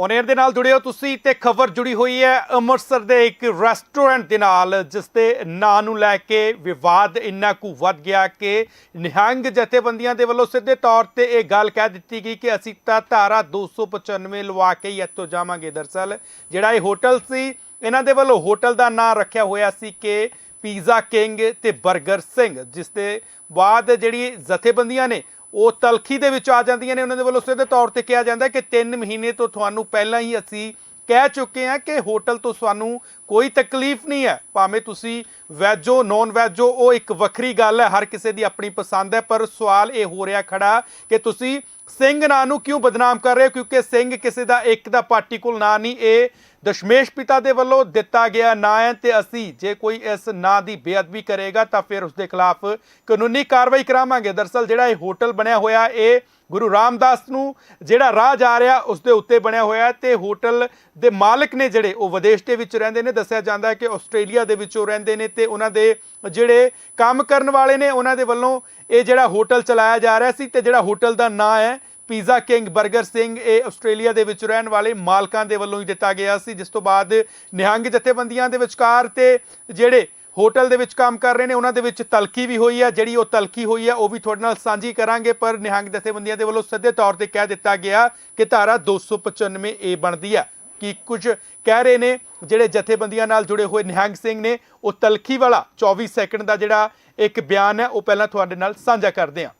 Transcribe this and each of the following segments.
ਔਨੇਰ ਦੇ ਨਾਲ ਜੁੜੇ ਹੋ ਤੁਸੀਂ, ਤੇ ਖਬਰ ਜੁੜੀ ਹੋਈ ਹੈ ਅੰਮ੍ਰਿਤਸਰ ਦੇ ਇੱਕ ਰੈਸਟੋਰੈਂਟ ਦੇ ਨਾਲ, ਜਿਸ ਦੇ ਨਾਂ ਨੂੰ ਲੈ ਕੇ ਵਿਵਾਦ ਇੰਨਾ ਕੁ ਵੱਧ ਗਿਆ ਕਿ ਨਿਹੰਗ ਜਥੇਬੰਦੀਆਂ ਦੇ ਵੱਲੋਂ ਸਿੱਧੇ ਤੌਰ ਤੇ ਇਹ ਗੱਲ ਕਹਿ ਦਿੱਤੀ ਗਈ ਕਿ ਅਸੀਂ ਤਾਂ ਧਾਰਾ 295 ਲਵਾ ਕੇ ਹੀ ਇੱਥੋਂ ਜਾਵਾਂਗੇ ਦਰਸਲ। ਜਿਹੜਾ ਇਹ ਹੋਟਲ ਸੀ, ਇਹਨਾਂ ਦੇ ਵੱਲੋਂ ਹੋਟਲ ਦਾ ਨਾਂ ਰੱਖਿਆ ਹੋਇਆ ਸੀ ਕਿ ਪੀਜ਼ਾ ਕਿੰਗ ਤੇ 버ਗਰ ਸਿੰਘ ਜਿਸ ਦੇ ਬਾਅਦ ਜਿਹੜੀ ਜਥੇਬੰਦੀਆਂ ਨੇ ਉਹ ਤਲਖੀ ਦੇ ਵਿੱਚ ਆ ਜਾਂਦੀਆਂ ਨੇ, ਉਹਨਾਂ ਦੇ ਵੱਲੋਂ ਸਿੱਧੇ ਤੌਰ ਤੇ ਕਿਹਾ ਜਾਂਦਾ ਕਿ 3 ਮਹੀਨੇ ਤੋਂ ਤੁਹਾਨੂੰ ਪਹਿਲਾਂ ਹੀ ਅਸੀਂ ਕਹਿ ਚੁੱਕੇ ਹਾਂ ਕਿ ਹੋਟਲ ਤੋਂ ਸਾਨੂੰ ਕੋਈ ਤਕਲੀਫ ਨਹੀਂ ਹੈ। ਭਾਵੇਂ ਤੁਸੀਂ ਵੈਜੋ ਨੌਨ ਵੈਜੋ ਉਹ ਇੱਕ ਵੱਖਰੀ ਗੱਲ ਹੈ, ਹਰ ਕਿਸੇ ਦੀ ਆਪਣੀ ਪਸੰਦ ਹੈ, ਪਰ ਸਵਾਲ ਇਹ ਹੋ ਰਿਹਾ ਖੜਾ ਕਿ ਤੁਸੀਂ ਸਿੰਘ ਨਾਂ ਨੂੰ ਕਿਉਂ ਬਦਨਾਮ ਕਰ ਰਹੇ ਹੋ? ਕਿਉਂਕਿ ਸਿੰਘ ਕਿਸੇ ਦਾ ਇੱਕ ਦਾ ਪਾਰਟੀਕੁਲ ਨਾਂ ਨਹੀਂ, ਇਹ ਦਸ਼ਮੇਸ਼ ਪਿਤਾ ਦੇ ਵੱਲੋਂ ਦਿੱਤਾ ਗਿਆ ਨਾਂ ਹੈ ਤੇ ਅਸੀਂ ਜੇ ਕੋਈ ਇਸ ਨਾਂ ਦੀ ਬੇਅਦਬੀ ਕਰੇਗਾ ਤਾਂ ਫਿਰ ਉਸ ਦੇ ਖਿਲਾਫ ਕਾਨੂੰਨੀ ਕਾਰਵਾਈ ਕਰਾਵਾਂਗੇ। ਦਰਸਲ ਜਿਹੜਾ ਇਹ ਹੋਟਲ ਬਣਿਆ ਹੋਇਆ, ਇਹ ਗੁਰੂ ਰਾਮਦਾਸ ਨੂੰ ਜਿਹੜਾ ਰਾਹ ਜਾ ਰਿਹਾ ਉਸ ਦੇ ਉੱਤੇ ਬਣਿਆ ਹੋਇਆ ਹੈ ਤੇ ਹੋਟਲ ਦੇ ਮਾਲਕ ਨੇ ਜਿਹੜੇ, ਉਹ ਵਿਦੇਸ਼ ਦੇ ਵਿੱਚ ਰਹਿੰਦੇ ਨੇ। ਦੱਸਿਆ ਜਾਂਦਾ ਹੈ ਕਿ ਆਸਟ੍ਰੇਲੀਆ ਦੇ ਵਿੱਚ ਉਹ ਰਹਿੰਦੇ ਨੇ ਤੇ ਉਹਨਾਂ ਦੇ ਜਿਹੜੇ ਕੰਮ ਕਰਨ ਵਾਲੇ ਨੇ, ਉਹਨਾਂ ਦੇ ਵੱਲੋਂ ਇਹ ਜਿਹੜਾ ਹੋਟਲ ਚਲਾਇਆ ਜਾ ਰਿਹਾ ਸੀ ਤੇ ਜਿਹੜਾ ਹੋਟਲ ਦਾ ਨਾਂ ਹੈ ਪੀਜ਼ਾ ਕਿੰਗ 버ਗਰ ਸਿੰਘ ਇਹ ਆਸਟ੍ਰੇਲੀਆ ਦੇ ਵਿੱਚ ਰਹਿਣ ਵਾਲੇ ਮਾਲਕਾਂ ਦੇ ਵੱਲੋਂ ਹੀ ਦਿੱਤਾ ਗਿਆ ਸੀ, ਜਿਸ ਤੋਂ ਬਾਅਦ ਨਿਹੰਗ ਜਥੇਬੰਦੀਆਂ ਦੇ ਵਿਚਕਾਰ ਤੇ ਜਿਹੜੇ ਹੋਟਲ ਦੇ ਵਿੱਚ ਕੰਮ ਕਰ ਰਹੇ ਨੇ, ਉਹਨਾਂ ਦੇ ਵਿੱਚ ਤਲਖੀ ਵੀ ਹੋਈ ਹੈ, ਜਿਹੜੀ ਉਹ ਤਲਖੀ ਹੋਈ ਹੈ, ਉਹ ਵੀ ਤੁਹਾਡੇ ਨਾਲ ਸਾਂਝੀ ਕਰਾਂਗੇ, ਪਰ ਨਿਹੰਗ ਜਥੇਬੰਦੀਆਂ ਦੇ ਵੱਲੋਂ ਸਿੱਧੇ ਤੌਰ ਤੇ ਕਹਿ ਦਿੱਤਾ ਗਿਆ ਕਿ ਧਾਰਾ 295 ਏ ਬਣਦੀ ਹੈ। ਕਿ ਕੁਝ ਕਹਿ ਰਹੇ ਨੇ ਜਿਹੜੇ ਜਥੇਬੰਦੀਆਂ ਨਾਲ ਜੁੜੇ ਹੋਏ ਨਿਹੰਗ ਸਿੰਘ ਨੇ ਉਹ ਤਲਖੀ ਵਾਲਾ 24 ਸੈਕਿੰਡ ਦਾ ਜਿਹੜਾ ਇੱਕ ਬਿਆਨ ਹੈ ਉਹ ਪਹਿਲਾਂ ਤੁਹਾਡੇ ਨਾਲ ਸਾਂਝਾ ਕਰਦੇ ਹਾਂ।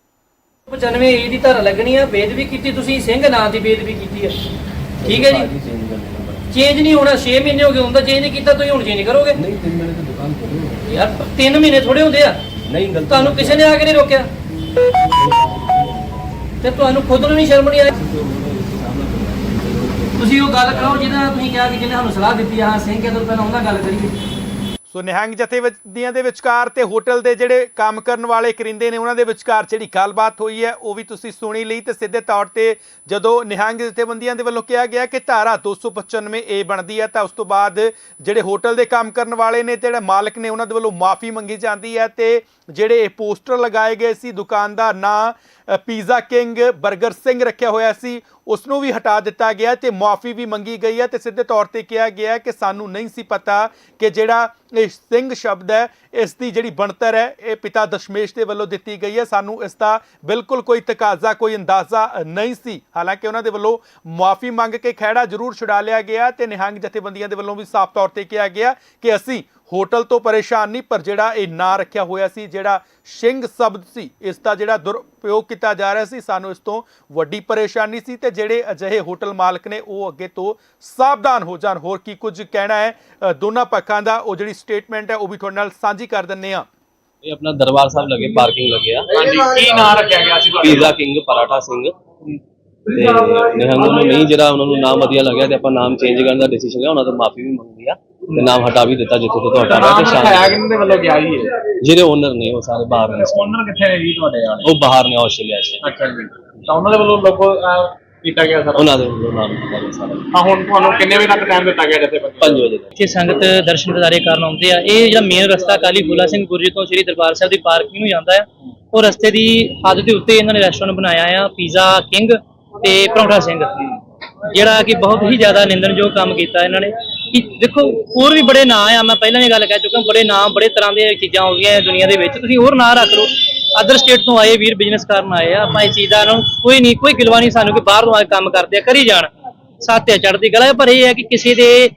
95 ਈ ਦੀ ਧਾਰਾ ਲੱਗਣੀ ਆ ਬੇਦਬੀ ਕੀਤੀ ਤੁਸੀਂ ਸਿੰਘ ਨਾਂ ਦੀ ਬੇਦਬੀ ਕੀਤੀ ਹੈ ਠੀਕ ਹੈ ਜੀ। ਚੇਂਜ ਨਹੀਂ ਹੋਣਾ 6 ਮਹੀਨੇ ਹੋ ਗਏ ਹੁੰਦਾ ਚੇਂਜ ਨਹੀਂ ਕੀਤਾ ਤੁਸੀਂ ਹੁਣ ਚੇਂਜ ਕਰੋਗੇ? ਨਹੀਂ ਤਿੰਨ ਮਹੀਨੇ ਤੋਂ ਦੁਕਾਨ ਖੋਲੀ ਹੋਈ ਯਾਰ 3 ਮਹੀਨੇ ਥੋੜੇ ਹੁੰਦੇ ਆ। ਨਹੀਂ ਗਲਤੀ ਤੁਹਾਨੂੰ ਕਿਸੇ ਨੇ ਆ ਕੇ ਨਹੀਂ ਰੋਕਿਆ। ਤੇ ਤੁਹਾਨੂੰ ਖੁਦ ਨੂੰ ਨਹੀਂ ਸ਼ਰਮ ਨਹੀਂ ਆਈ? ਤੁਸੀਂ ਉਹ ਗੱਲ ਕਰੋ ਜਿਹਦਾ ਤੁਸੀਂ ਕਿਹਾ ਕਿ ਜਿਹਨੇ ਸਾਨੂੰ ਸਲਾਹ ਦਿੱਤੀ ਆ ਸਿੰਘ ਕੇ ਪਹਿਲਾਂ ਉਹਨਾਂ ਗੱਲ ਕਰੀਏ। ਸੋ ਨਿਹੰਗ ਜਥੇਬੰਦੀਆਂ ਦੇ ਵਿਚਕਾਰ ਤੇ ਹੋਟਲ ਦੇ ਜਿਹੜੇ ਕੰਮ ਕਰਨ ਵਾਲੇ ਕਰਿੰਦੇ ਨੇ, ਉਹਨਾਂ ਦੇ ਵਿਚਕਾਰ ਜਿਹੜੀ ਗੱਲਬਾਤ ਹੋਈ ਹੈ, ਉਹ ਵੀ ਤੁਸੀਂ ਸੁਣੀ ਲਈ ਤੇ ਸਿੱਧੇ ਤੌਰ ਤੇ ਜਦੋਂ ਨਿਹੰਗ ਜਥੇਬੰਦੀਆਂ ਦੇ ਵੱਲੋਂ ਕਿਹਾ ਗਿਆ ਕਿ ਧਾਰਾ 295 ਏ ਬਣਦੀ ਹੈ, ਤਾਂ ਉਸ ਤੋਂ ਬਾਅਦ ਜਿਹੜੇ ਹੋਟਲ ਦੇ ਕੰਮ ਕਰਨ ਵਾਲੇ ਨੇ, ਜਿਹੜੇ ਮਾਲਕ ਨੇ, ਉਹਨਾਂ ਦੇ ਵੱਲੋਂ ਮਾਫੀ ਮੰਗੀ ਜਾਂਦੀ ਹੈ ਤੇ ਜਿਹੜੇ ਇਹ ਪੋਸਟਰ ਲਗਾਏ ਗਏ ਸੀ ਦੁਕਾਨ ਦਾ ਨਾਂ ਪੀਜ਼ਾ ਕਿੰਗ 버ਗਰ ਸਿੰਘ ਰੱਖਿਆ ਹੋਇਆ ਸੀ। ਉਸ ਨੂੰ ਵੀ ਹਟਾ ਦਿੱਤਾ ਗਿਆ ਤੇ ਮਾਫੀ ਵੀ ਮੰਗੀ ਗਈ ਹੈ ਤੇ ਸਿੱਧੇ ਤੌਰ ਤੇ ਕਿਹਾ ਗਿਆ ਕਿ ਸਾਨੂੰ ਨਹੀਂ ਸੀ ਪਤਾ ਕਿ ਜਿਹੜਾ ਇਹ ਸਿੰਘ ਸ਼ਬਦ ਹੈ, ਇਸ ਦੀ ਜਿਹੜੀ ਬਣਤਰ ਹੈ, ਇਹ ਪਿਤਾ ਦਸ਼ਮੇਸ਼ ਦੇ ਵੱਲੋਂ ਦਿੱਤੀ ਗਈ ਹੈ। ਸਾਨੂੰ ਇਸ ਦਾ ਬਿਲਕੁਲ ਕੋਈ ਤਕਾਜ਼ਾ, ਕੋਈ ਅੰਦਾਜ਼ਾ ਨਹੀਂ ਸੀ। ਹਾਲਾਂਕਿ ਉਹਨਾਂ ਦੇ ਵੱਲੋਂ ਮਾਫੀ ਮੰਗ ਕੇ ਖਹਿੜਾ ਜ਼ਰੂਰ ਛੁਡਾ ਲਿਆ ਗਿਆ ਤੇ ਨਿਹੰਗ ਜਥੇਬੰਦੀਆਂ ਦੇ ਵੱਲੋਂ ਵੀ ਸਾਫ਼ ਤੌਰ ਤੇ ਕਿਹਾ ਗਿਆ ਕਿ ਅਸੀਂ ਹੋਟਲ ਤੋਂ ਪਰੇਸ਼ਾਨ ਨਹੀਂ ਪਰ ਜਿਹੜਾ ਇਹ ਨਾਂ ਰੱਖਿਆ ਹੋਇਆ ਸੀ ਜਿਹੜਾ ਸਿੰਘ ਸ਼ਬਦ ਸੀ ਇਸ ਦਾ ਜਿਹੜਾ ਦੁਰਉਪਯੋਗ ਕੀਤਾ ਜਾ ਰਿਹਾ ਸੀ ਸਾਨੂੰ ਇਸ ਤੋਂ ਵੱਡੀ ਪਰੇਸ਼ਾਨੀ ਸੀ ਤੇ ਜਿਹੜੇ ਅਜਿਹੇ ਹੋਟਲ ਮਾਲਕ ਨੇ ਉਹ ਅੱਗੇ ਤੋਂ ਸਾਵਧਾਨ ਹੋ ਜਾਣ। ਹੋਰ ਕੀ ਕੁਝ ਕਹਿਣਾ ਹੈ? ਦੋਨਾਂ ਪੱਖਾਂ ਦਾ ਉਹ ਜਿਹੜੀ ਸਟੇਟਮੈਂਟ ਹੈ ਉਹ ਵੀ ਤੁਹਾਡੇ ਨਾਲ ਸਾਂਝੀ ਕਰ ਦਿੰਨੇ ਆ ਇਹ ਆਪਣਾ ਦਰਬਾਰ ਸਾਹਿਬ ਲੱਗੇ ਪਾਰਕਿੰਗ ਲੱਗਿਆ ਹਾਂਜੀ ਕੀ ਨਾਂ ਰੱਖਿਆ ਗਿਆ ਸੀ ਪੀਜ਼ਾ ਕਿੰਗ ਪਰਾਠਾ ਸਿੰਘ। ਤੇ ਨਿਹੰਗ ਨੂੰ ਨਹੀਂ ਜਿਹੜਾ ਉਹਨਾਂ ਨੂੰ ਨਾਮ ਵਧੀਆ ਲੱਗਿਆ ਤੇ ਆਪਾਂ ਨਾਮ ਚੇਂਜ ਕਰਨ ਦਾ ਡਿਸੀਜਨ ਲਿਆ ਉਹਨਾਂ ਤੋਂ ਮਾਫੀ ਵੀ ਮੰਗ ਲਿਆ ਤੇ ਨਾਮ ਹਟਾ ਵੀ ਦਿੱਤਾ ਜਿੱਥੋਂ ਤੋਂ ਹਟਾ ਲਿਆ ਨਾਮ ਤੇ ਰੱਖਿਆ ਸ਼ਾਮ ਕਿਹਨਾਂ ਦੇ ਵੱਲੋਂ ਗਿਆ ਜੀ ਇਹ? ਜਿਹੜੇ ਓਨਰ ਨੇ ਉਹ ਸਾਰੇ ਬਾਹਰ ਨੇ। ਓਨਰ ਕਿੱਥੇ ਨੇ ਜੀ ਤੁਹਾਡੇ ਵਾਲੇ? ਉਹ ਬਾਹਰ ਨੇ ਆਸਟ੍ਰੇਲੀਆ 'ਚ। ਅੱਛਾ ਜੀ। ਤਾਂ ਉਹਨਾਂ ਦੇ ਵੱਲੋਂ ਲੋਗੋ ਅਹ, ਕੀਤਾ ਗਿਆ ਸਰ? ਉਹਨਾਂ ਦੇ ਵੱਲੋਂ ਨਾਮ ਹਟਾ ਲਿਆ ਸਾਰਾ। ਹਾਂ ਹੁਣ ਤੁਹਾਨੂੰ ਕਿੰਨੇ ਵਜੇ ਤੱਕ ਟਾਈਮ ਦਿੱਤਾ ਗਿਆ ਜਥੇ 5 ਵਜੇ ਤੱਕ। ਇੱਥੇ ਸੰਗਤ ਦਰਸ਼ਨ ਦਿਦਾਰੇ ਕਰਨ ਆਉਂਦੇ ਆ। ਇਹ ਜਿਹੜਾ ਮੇਨ ਰਸਤਾ ਕਾਲੀ ਫੂਲਾ ਸਿੰਘ ਗੁਰਜੀ ਤੋਂ ਸ੍ਰੀ ਦਰਬਾਰ ਸਾਹਿਬ ਦੀ ਪਾਰਕਿੰਗ ਨੂੰ ਜਾਂਦਾ ਆ। ਉਹ ਰਸਤੇ ਦੀ ਹੱਦ ਦੇ ਉੱਤੇ ਇਹਨਾਂ ਨੇ ਰੈਸਟੋਰੈਂਟ ਬਣਾਇਆ ਆ ਪੀਜ਼ਾ ਕਿੰਗ ਤੇ ਪਰੌਂਠਾ ਸਿੰਘ ਜਿਹੜਾ ਕਿ ਬਹੁਤ ਹੀ ਜ਼ਿਆਦਾ ਨਿੰਦਣਯੋਗ ਕੰਮ ਕੀਤਾ ਇਹਨਾਂ ਨੇ। ਕਿ ਦੇਖੋ ਹੋਰ ਵੀ ਬੜੇ ਨਾਂ ਆ ਮੈਂ ਪਹਿਲਾਂ ਵੀ ਗੱਲ ਕਹਿ ਚੁੱਕਾ ਬੜੇ ਨਾਂ ਬੜੇ ਤਰ੍ਹਾਂ ਦੀਆਂ ਚੀਜ਼ਾਂ ਆਉਂਦੀਆਂ ਗਈਆਂ ਦੁਨੀਆ ਦੇ ਵਿੱਚ। ਤੁਸੀਂ ਹੋਰ ਨਾਂ ਰੱਖ ਲਓ। ਅਦਰ ਸਟੇਟ ਤੋਂ ਆਏ ਵੀਰ ਬਿਜ਼ਨਸ ਕਰਨ ਆਏ ਆ ਆਪਾਂ ਇਹ ਚੀਜ਼ ਦਾ ਨੂੰ ਕੋਈ ਨਹੀਂ ਕੋਈ ਗਿਲਵਾ ਨਹੀਂ ਸਾਨੂੰ ਕਿ ਬਾਹਰ ਤੋਂ ਆ ਕੰਮ ਕਰਦੇ ਆ ਕਰੀ ਜਾਣ। ਸਾਥਿਆ ਚੜ੍ਹਦੀ ਗੱਲ ਹੈ, ਪਰ ਇਹ ਹੈ ਕਿ ਕਿਸੇ ਦੇ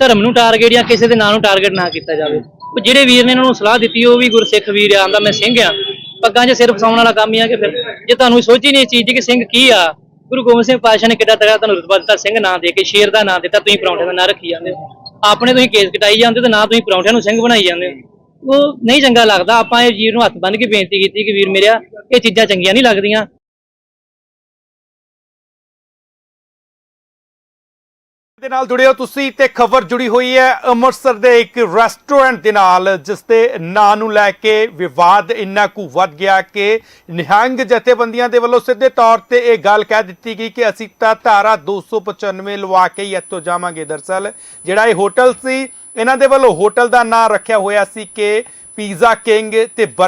ਧਰਮ ਨੂੰ ਟਾਰਗੇਟ ਜਾਂ ਕਿਸੇ ਦੇ ਨਾਂ ਨੂੰ ਟਾਰਗੇਟ ਨਾ ਕੀਤਾ ਜਾਵੇ। ਉਹ ਜਿਹੜੇ ਵੀਰ ਨੇ ਇਹਨਾਂ ਨੂੰ ਸਲਾਹ ਦਿੱਤੀ ਉਹ ਵੀ ਗੁਰਸਿੱਖ ਵੀਰ ਆ ਆਂਦਾ ਮੈਂ ਸਿੰਘ ਆ। ਪੱਗਾਂ 'ਚ ਸਿਰ ਫਸਾਉਣ ਵਾਲਾ ਕੰਮ ਹੀ ਆ ਕਿ ਫਿਰ ਜੇ ਤੁਹਾਨੂੰ ਸੋਚੀ ਨਹੀਂ ਇਸ ਚੀਜ਼ ਦੀ ਕਿ ਸਿੰਘ ਕੀ ਆ ਗੁਰੂ ਗੋਬਿੰਦ ਸਿੰਘ ਪਾਤਸ਼ਾਹ ਨੇ ਕਿੱਡਾ ਤਗੜਾ ਤੁਹਾਨੂੰ ਰੁਤਬਾ ਦਿੱਤਾ, ਸਿੰਘ ਨਾਂ ਦੇ ਕੇ, ਸ਼ੇਰ ਦਾ ਨਾਂ ਦਿੱਤਾ, ਤੁਸੀਂ ਪਰੌਂਠੇ ਦਾ ਨਾਂ ਰੱਖੀ ਜਾਂਦੇ ਹੋ। ਆਪਣੇ ਤੁਸੀਂ ਕੇਸ ਕਟਾਈ ਜਾਂਦੇ ਹੋ ਤੇ ਨਾ ਤੁਸੀਂ ਪਰੌਂਠਿਆਂ ਨੂੰ ਸਿੰਘ ਬਣਾਈ ਜਾਂਦੇ ਹੋ। ਉਹ ਨਹੀਂ ਚੰਗਾ ਲੱਗਦਾ, ਆਪਾਂ ਇਹ ਵੀਰ ਨੂੰ ਹੱਥ ਬੰਨ੍ਹ ਕੇ ਬੇਨਤੀ ਕੀਤੀ ਕਿ ਵੀਰ ਮੇਰਿਆ, ਇਹ ਚੀਜ਼ਾਂ ਚੰਗੀਆਂ ਨਹੀਂ ਲੱਗਦੀਆਂ। ਦੇ ਨਾਲ ਜੁੜੇ ਤੁਸੀਂ, ਤੇ ਖਬਰ ਜੁੜੀ ਹੋਈ ਹੈ ਅੰਮ੍ਰਿਤਸਰ ਦੇ ਇੱਕ ਰੈਸਟੋਰੈਂਟ ਦੇ ਨਾਲ, ਜਿਸ ਦੇ ਨਾਂ ਨੂੰ ਲੈ ਕੇ ਵਿਵਾਦ ਇੰਨਾ ਕੁ ਵੱਧ ਗਿਆ ਕਿ ਨਿਹੰਗ ਜਥੇਬੰਦੀਆਂ ਦੇ ਵੱਲੋਂ ਸਿੱਧੇ ਤੌਰ ਤੇ ਇਹ ਗੱਲ ਕਹਿ ਦਿੱਤੀ ਗਈ ਕਿ ਅਸੀਂ ਤਾਂ ਧਾਰਾ 295 ਲਵਾ ਕੇ ਹੀ ਇੱਥੋਂ ਜਾਵਾਂਗੇ ਦਰਸਲ। ਜਿਹੜਾ ਇਹ ਹੋਟਲ ਸੀ, ਇਹਨਾਂ ਦੇ ਵੱਲੋਂ ਹੋਟਲ ਦਾ ਨਾਂ ਰੱਖਿਆ ਹੋਇਆ ਸੀ ਕਿ ਪੀਜ਼ਾ ਕਿੰਗ ਤੇ 버ਗਰ